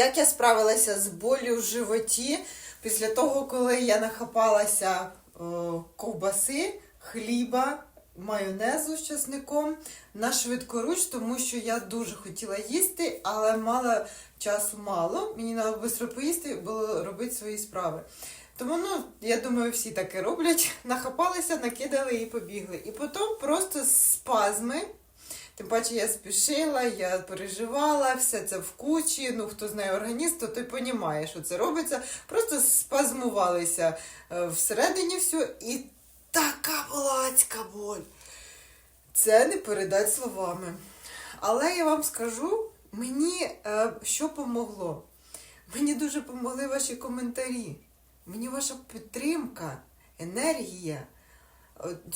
Як я справилася з болю в животі після того, коли я нахапалася е, ковбаси, хліба, майонезу з часником на швидкоруч, тому що я дуже хотіла їсти, але мала часу мало. Мені треба швидко поїсти, було робити свої справи. Тому, ну, я думаю, всі таке роблять. Нахапалися, накидали і побігли. І потім просто спазми. Тим паче я спішила, я переживала, все це в кучі. Ну, хто знає організм, то той розуміє, що це робиться. Просто спазмувалися е, всередині все, і така була боль. Це не передать словами. Але я вам скажу, мені е, що помогло? Мені дуже помогли ваші коментарі. Мені ваша підтримка, енергія.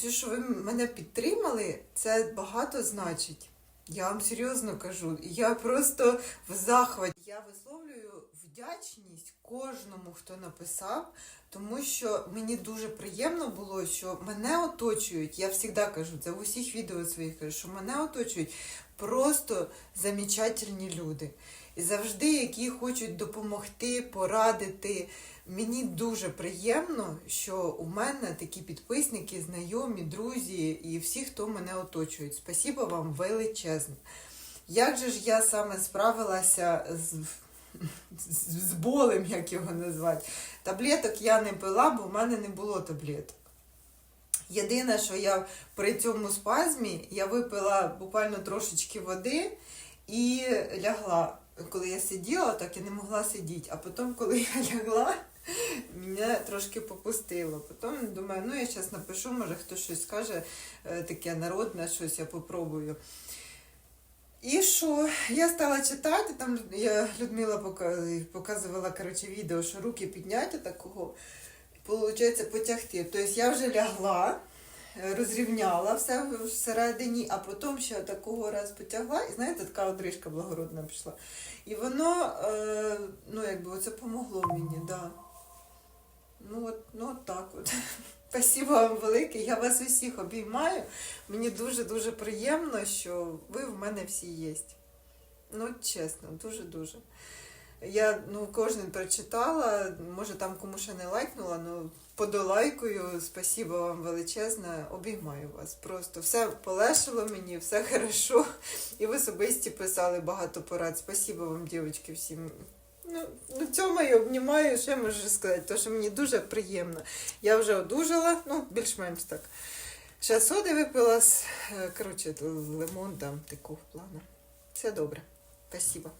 Те, що ви мене підтримали, це багато значить. Я вам серйозно кажу. Я просто в захваті. Я висловлюю вдячність кожному, хто написав, тому що мені дуже приємно було, що мене оточують. Я завжди кажу, це в усіх відео своїх кажу, що мене оточують просто замечательні люди. І завжди, які хочуть допомогти, порадити. Мені дуже приємно, що у мене такі підписники, знайомі, друзі і всі, хто мене оточують. Спасибо вам величезне. Як же ж я саме справилася з, з, болем, як його назвати? Таблеток я не пила, бо в мене не було таблеток. Єдине, що я при цьому спазмі я випила буквально трошечки води і лягла. Коли я сиділа, так я не могла сидіти. А потім, коли я лягла, мене трошки попустило. Потім думаю, ну я зараз напишу, може хтось щось скаже, е, таке народне, щось я попробую. І що? Я стала читати, там я, Людмила показувала коротше, відео, що руки підняті такого, виходить, потягти. Тобто я вже лягла, розрівняла все всередині, а потім ще такого раз потягла, і знаєте, така одрижка благородна пішла. І воно, е, ну, якби оце помогло мені, да. Ну, от, ну, от так от. Спасибо вам велике. Я вас усіх обіймаю. Мені дуже-дуже приємно, що ви в мене всі є. Ну, чесно, дуже-дуже. Я ну, кожен прочитала, може там кому ще не лайкнула, ну подолайкую. Спасибо вам величезне. Обіймаю вас. Просто все полегшило мені, все хорошо. І ви особисті писали багато порад. Спасибо вам, дівчатки, всім. Ну, ну, цьому я обнімаю, що я можу сказати, тому що мені дуже приємно. Я вже одужала, ну, більш-менш так. Ще соди випила, е, коротше, лимон там такого плану. Все добре. Спасибо.